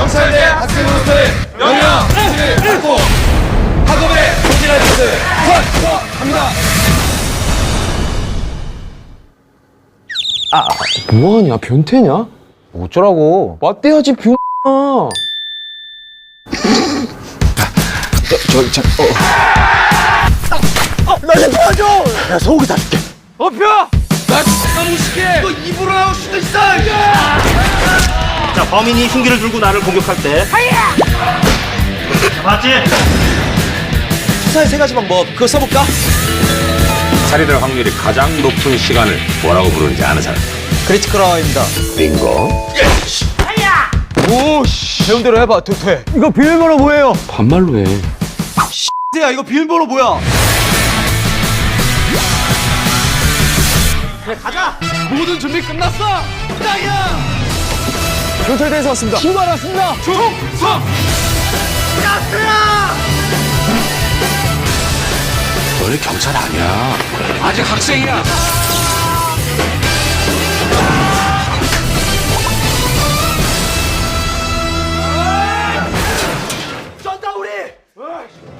학생 노트의 명령 받고 학업에 소진할 것을 선서합니다. 뭐하냐 변태냐? 어쩌라고? 맞대야지 변. 어표! 나 X가 무식해! 너 입으로 나올 수도 있어! 자, 범인이 흉기를 들고 나를 공격할 때. 자, 맞지? 수사의 세 가지 방법 그거 써볼까? 살인할 확률이 가장 높은 시간을 뭐라고 부르는지 아는 사람? 크리티컬 아워입니다 빙고. 오씨 배운 대로 해봐 돼 이거 비밀번호 뭐예요? 반말로 해. 야 이거 비밀번호 뭐야? 모든 준비 끝났어! 부장이야! 경찰대에서 왔습니다. 신고하러 왔습니다. 총성! 가스야! 너네 경찰 아니야. 아직 학생이야. 전다 우리!